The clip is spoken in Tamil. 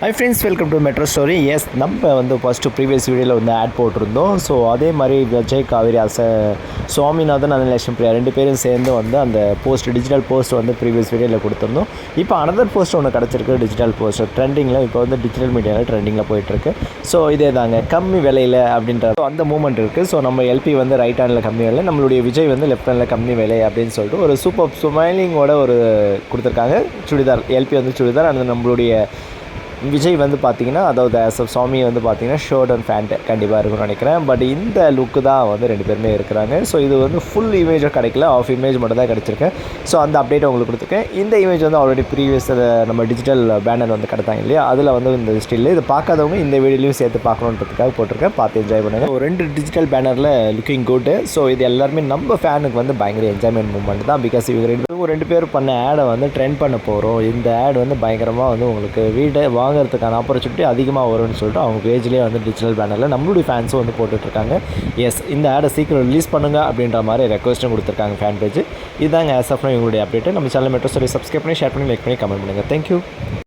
Hi friends welcome to metro story yes நம்ம வந்து ஃபஸ்ட்டு ப்ரீவியஸ் வீடியோவில் வந்து ஆட் போட்டிருந்தோம். ஸோ அதே மாதிரி விஜய் காவேரி அச சுவாமிநாதன் அனலட்சுமி பிரியா ரெண்டு பேரும் சேர்ந்து வந்து அந்த போஸ்ட் டிஜிட்டல் போஸ்ட் வந்து ப்ரீவியஸ் வீடியோவில் கொடுத்துருந்தோம். இப்போ அனதர் போஸ்ட் ஒன்று கிடச்சிருக்கு டிஜிட்டல் போஸ்ட் ட்ரெண்டிங்கில் இப்போ வந்து டிஜிட்டல் மீடியாவில் ட்ரெண்டிங்கில் போயிட்டுருக்கு. ஸோ இதே தாங்க கம்மி விலையில் அப்படின்ற அந்த மூமெண்ட் இருக்குது ஸோ நம்ம எல்பி வந்து ரைட் ஹேண்டில் கம்மி விலை நம்மளுடைய விஜய் வந்து லெஃப்ட் ஹேண்டில் கம்மி விலை அப்படின்னு சொல்லிட்டு ஒரு சூப்பர் ஸ்மைலிங்கோட ஒரு கொடுத்துருக்காங்க. சுடிதார் எல்பி வந்து சுடிதார் அந்த நம்மளுடைய விஜய் வந்து பார்த்தீங்கன்னா அதாவது ஆஸ் ஆஃப் சாமி வந்து பார்த்தீங்கன்னா ஷர்ட் அண்ட் ஃபேண்ட் கண்டிப்பாக இருக்கும்னு நினைக்கிறேன். பட் இந்த லுக்கு தான் வந்து ரெண்டு பேருமே இருக்கிறாங்க. ஸோ இது வந்து ஃபுல் இமேஜாக கிடைக்கல. ஆஃப் இமேஜ் மட்டும் தான் கிடச்சிருக்கேன் ஸோ அந்த அப்டேட் உங்களுக்கு கொடுத்துருக்கேன். இந்த இமேஜ் வந்து ஆல்ரெடி ப்ரீவியஸ் நம்ம டிஜிட்டல் பேனர் வந்து கிடத்தாங்க இல்லையா? அதில் வந்து இந்த ஸ்டில் இது பார்க்காதவங்க இந்த வீடியோலையும் சேர்த்து பார்க்கணுன்றதுக்காக போட்டிருக்கேன். பார்த்து என்ஜாய் பண்ணுங்கள் ஒரு ரெண்டு டிஜிட்டல் பேனரில் லுக்கிங் குட் ஸோ இது எல்லாருமே நம்ம ஃபேனுக்கு வந்து பயங்கர என்ஜாய்மெண்ட் மூமெண்ட் தான். பிகாஸ் இவங்க ரெண்டு பேரும் ரெண்டு பேர் பண்ண ஆடை வந்து ட்ரெண்ட் பண்ண போகிறோம் இந்த ஆட் வந்து பயங்கரமாக வந்து உங்களுக்கு வீடை வாங்குறதுக்கான ஆப்பர்ச்சுனிட்டி அதிகமாக வரும்னு சொல்லிட்டு அவங்க பேஜ்லேயே வந்து டிஜிட்டல் பேனரில் நம்மளுடைய ஃபேன்ஸும் வந்து போட்டுட்ருக்காங்க. எஸ் இந்த ஆடை சீக்கிரம் ரிலீஸ் பண்ணுங்க அப்படின்ற மாதிரி ரெக்வஸ்ட்டும் கொடுத்துருக்காங்க ஃபேன் பேஜ் இதாங்க ஆஸ் ஆஃப் இவங்களுடைய அப்டேட் நம்ம சேனல் மெட்ரோ சொல்லி சப்ஸ்கிரைப் பண்ணி ஷேர் பண்ணி லைக் பண்ணி கமெண்ட் பண்ணுங்கள் தேங்க்யூ